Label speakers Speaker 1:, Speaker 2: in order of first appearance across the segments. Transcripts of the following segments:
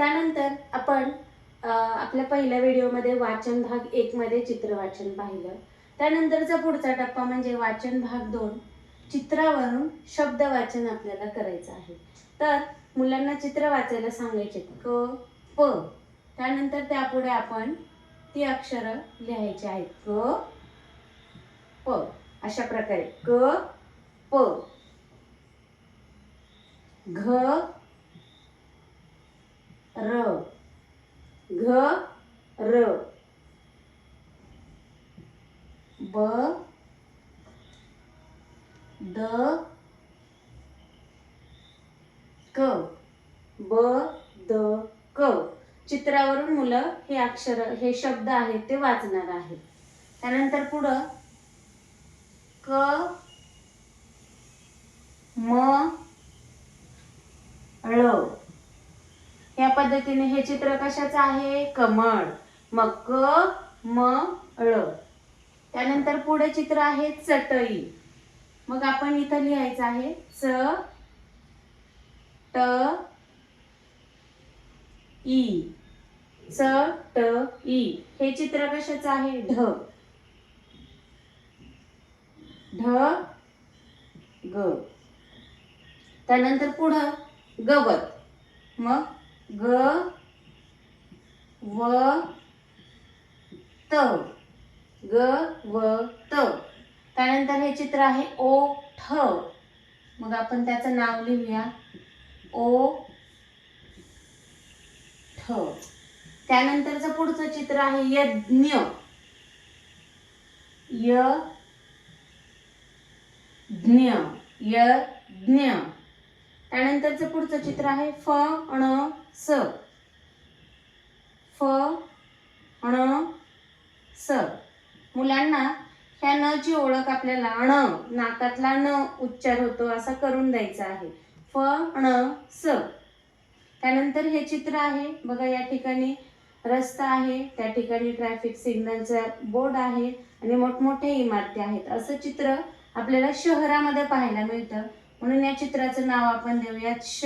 Speaker 1: त्यानंतर आपण आपल्या पहिल्या व्हिडिओमध्ये वाचन भाग एक मध्ये चित्र वाचन पाहिलं त्यानंतरचा पुढचा टप्पा म्हणजे वाचन भाग दोन चित्रावरून शब्द वाचन आपल्याला करायचं आहे. तर मुलांना चित्र वाचायला सांगायचे क प. त्यानंतर त्यापुढे आपण ती अक्षरं लिहायची आहेत. क प. अशा प्रकारे. क प. घ र घ र. ब द क. ब द क. चित्रावरून मुलं हे अक्षर हे शब्द आहेत ते वाचणार आहेत त्यानंतर पुढं क म ळ या पद्धतीने हे चित्र कशाचं आहे? कमळ. मग क म ळ त्यानंतर पुढे चित्र आहे चटई. मग आपण इथं लिहायचं आहे च ट ई च ट ई हे चित्र कशाचं आहे? ढ. ढ. ग. त्यानंतर पुढं गवत. मग ग व त. ग व त. त्यानंतर हे चित्र आहे ओ ठ. मग आपण त्याचं नाव लिहूया. ओ ठ. त्यानंतरचं पुढचं चित्र आहे यज्ञ. यज्ञ. यज्ञ. त्यानंतरचं पुढचं चित्र आहे फ अण स. फ अण स. मुलांना ह्या न ची ओळख आपल्याला ण नाकातला न उच्चार होतो असा करून द्यायचा आहे. फ अण स. त्यानंतर हे चित्र आहे. बघा या ठिकाणी रस्ता आहे. त्या ठिकाणी ट्रॅफिक सिग्नलचा बोर्ड आहे. आणि मोठमोठ्या इमारती आहेत. असं चित्र आपल्याला शहरामध्ये पाहायला मिळतं. म्हणून या चित्राचं नाव आपण देऊयात श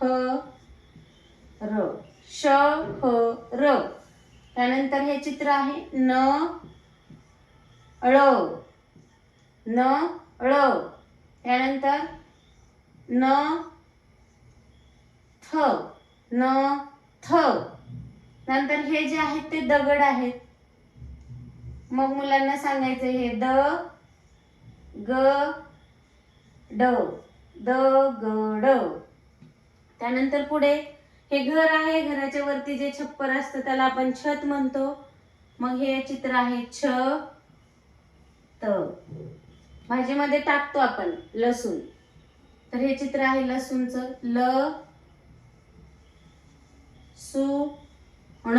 Speaker 1: ह र. श ह र. त्यानंतर हे चित्र आहे न ळ न ळ त्यानंतर न थ. न थ. नंतर हे जे आहेत ते दगड आहेत. मग मुलांना सांगायचं हे द ग ड द ग ड. त्यानंतर पुढे हे घर आहे घराच्या वरती जे छप्पर असतं त्याला आपण छत म्हणतो. मग हे चित्र आहे छ त. भाजीमध्ये टाकतो आपण लसूण. तर हे चित्र आहे लसूणचं ल सु ण.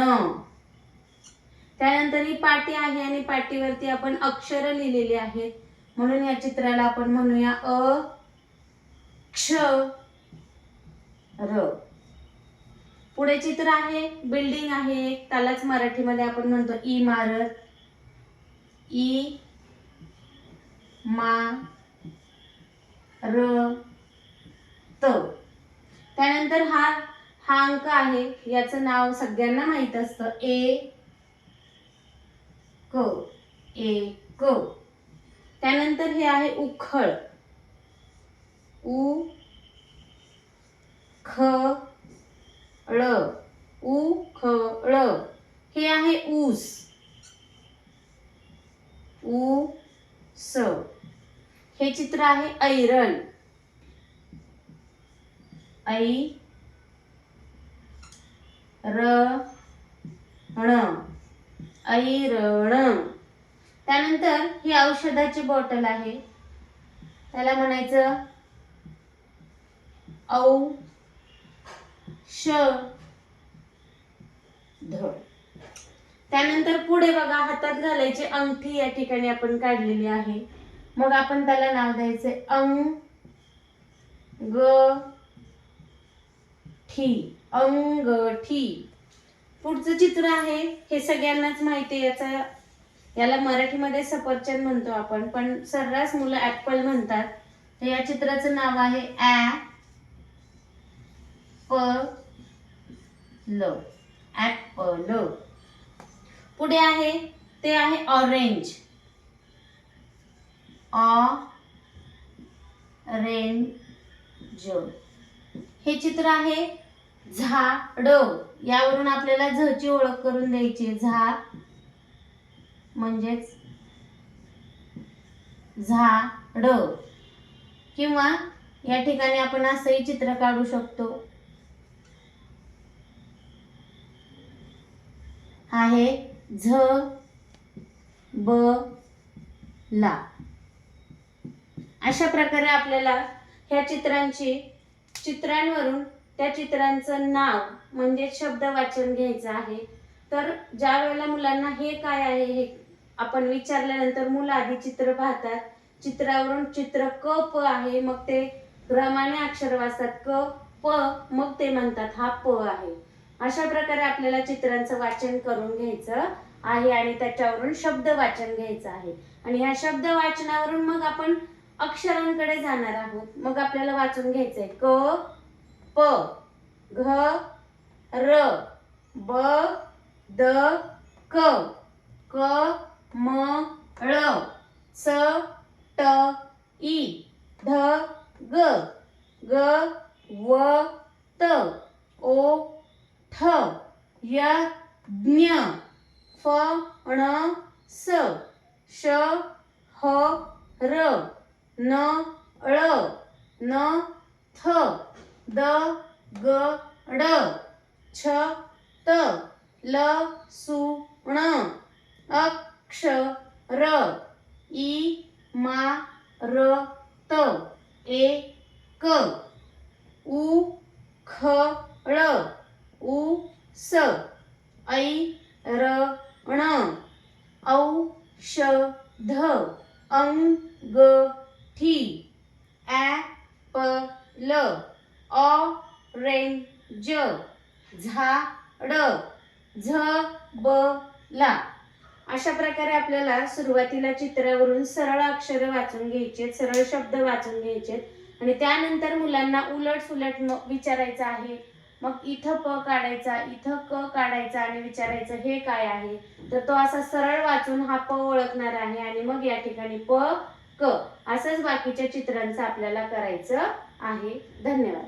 Speaker 1: त्यानंतर ही पाटी आहे आणि पाटीवरती आपण अक्षर लिहिलेली आहेत. म्हणून या चित्राला आपण म्हणूया अ क्ष र. पुढे चित्र आहे बिल्डिंग आहे त्यालाच मराठीमध्ये आपण म्हणतो इमारत. ई मा र त. त्यानंतर हा हा अंक आहे. याचं नाव सगळ्यांना माहीत असतं. ए क ए क. त्यानंतर हे आहे उखळ. उ ख ळ उ ख ळ हे आहे ऊस. उ स हे चित्र आहे ऐरण. ऐ र ण ऐरण. त्यानंतर ही औषधाची बॉटल आहे. त्याला म्हणायचं औ श ध. त्यानंतर पुढे बघा हातात घालायची अंगठी या ठिकाणी आपण काढलेली आहे. मग आपण त्याला नाव द्यायचे अंग ग ठी. अंगठी पुढचं चित्र आहे हे सगळ्यांनाच माहिती आहे याचा याला मराठीमध्ये सफरचंद म्हणतो आपण. पण सर्रास मुलं ऍपल म्हणतात. तर या चित्राचं नाव आहे ॲ प ल ॲपल. पुढे आहे ते आहे ऑरेंज. ऑरेंज. हे चित्र आहे झाड. यावरून आपल्याला झची ओळख करून द्यायची झा म्हणजेच झाड किंवा या ठिकाणी आपण असंही चित्र काढू शकतो. आहे झ ब ला. अशा प्रकारे आपल्याला ह्या चित्रांची चित्रांवरून त्या चित्रांचं नाव म्हणजे शब्द वाचन घ्यायचं आहे. तर ज्या वेळेला मुलांना हे काय आहे हे आपण विचारल्यानंतर मुलं आधी चित्र पाहतात. चित्रावरून चित्र क प आहे मग ते क्रमाने अक्षर वाचतात. क प मग ते म्हणतात हा प आहे. अशा प्रकारे आपल्याला चित्रांचं वाचन करून घ्यायचं आहे आणि त्याच्यावरून शब्द वाचन घ्यायचं आहे. आणि ह्या शब्द वाचनावरून मग आपण अक्षरांकडे जाणार आहोत. मग आपल्याला वाचून घ्यायचंय. क प घ र ब द क. क म ळ स ट ई ध ग ग व त ओ ठ य ज्ञ फ ण स श ह र न ळ न थ द ग ड छ त ल सु ण क्ष र इ मा र त ए क उ ख ळ उ स ऐ र ण औ ष ध अं ग ठी ॲ प ल ऑरेंज झाड झ ब ला अशा प्रकारे आपल्याला सुरुवातीला चित्रावरून सरळ अक्षर वाचून घ्यायचे सरळ शब्द वाचून घ्यायचे. आणि त्यानंतर मुलांना उलट सुलट विचारायचं आहे. मग इथं प काढायचा इथं क काढायचा आणि विचारायचं हे काय आहे? तर तो असा सरळ वाचून हा प ओळखणार आहे आणि मग या ठिकाणी प क असंच बाकीच्या चित्रांचं आपल्याला करायचं आहे. धन्यवाद.